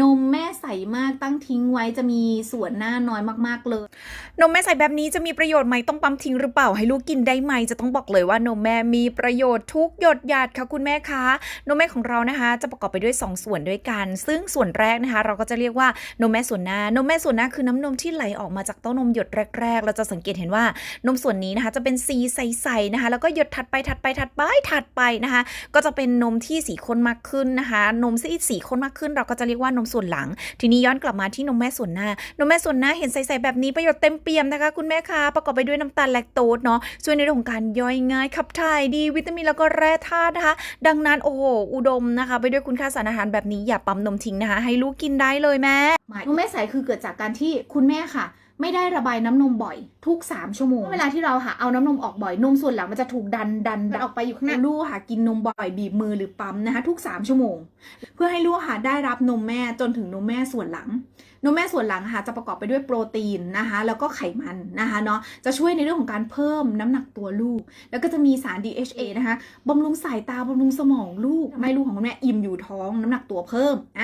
นมแม่ใสมากตั้งทิ้งไว้จะมีส่วนหน้าน้อยมากๆเลย นมแม่ใสแบบนี้จะมีประโยชน์ไหมต้องปั๊มทิ้งหรือเปล่าให้ลูกกินได้ไหมจะต้องบอกเลยว่านมแม่มีประโยชน์ทุกหยดหยาดค่ะคุณแม่คะนมแม่ของเรานะคะ จะประกอบไปด้วย 2 ส่วนด้วยกัน ซึ่งส่วนแรกนะคะ เราก็จะเรียกว่านมแม่ส่วนหน้านมแม่ส่วนหน้าคือน้ำนมที่ไหลออกมาจากเต้านมหยดแรก ๆ เราจะสังเกตเห็นว่านมส่วนนี้นะคะจะเป็นสีใสๆนะคะ แล้วก็หยดถัดไปถัดไปถัดไปถัดไปนะคะ ก็จะเป็นนมที่สีข้นมากขึ้นนะคะ นมที่สีข้นมากขึ้น เราก็จะเรียกว่านมส่วนหลัง ทีนี้ย้อนกลับมาที่นมแม่ส่วนหน้า นมแม่ส่วนหน้าเห็นใสๆแบบนี้ประโยชน์เต็มเปี่ยมนะคะ คุณแม่คะประกอบไปด้วยน้ำตาลแลคโตสเนาะช่วยในเรื่องของการย่อยง่ายขับถ่ายดีวิตามินแล้วก็แร่ธาตุนะคะ ดังนั้นโอ้โหอุดมนะคะ ไปด้วยคุณค่าสารอาหารแบบนี้อย่าปั๊มนมทิ้งนะคะ ให้ลูกกินได้เลยแม่นมแม่ใสคือเกิดจากการที่คุณแม่ค่ะ ไม่ได้ระบายน้ำนมบ่อย ทุก 3 ชั่วโมง เวลาที่เราค่ะเอาน้ำนมออกบ่อยนมส่วนหลังมันจะถูกดันดันดันออกไปอยู่ข้างหน้าลูกค่ะกินนมบ่อยบีบมือหรือปั๊มนะคะทุก 3 ชั่วโมง เพื่อให้ลูกค่ะได้รับนมแม่จนถึงนมแม่ส่วนหลัง นมแม่ส่วนหลังค่ะจะประกอบไปด้วยโปรตีนนะคะแล้วก็ไขมันนะคะเนาะจะช่วยในเรื่องของการเพิ่มน้ำหนักตัวลูก แล้วก็จะมีสาร DHA นะคะบำรุงสายตาบำรุงสมองลูกทำให้ลูกของคุณแม่อิ่มอยู่ท้องน้ำหนักตัวเพิ่มอะ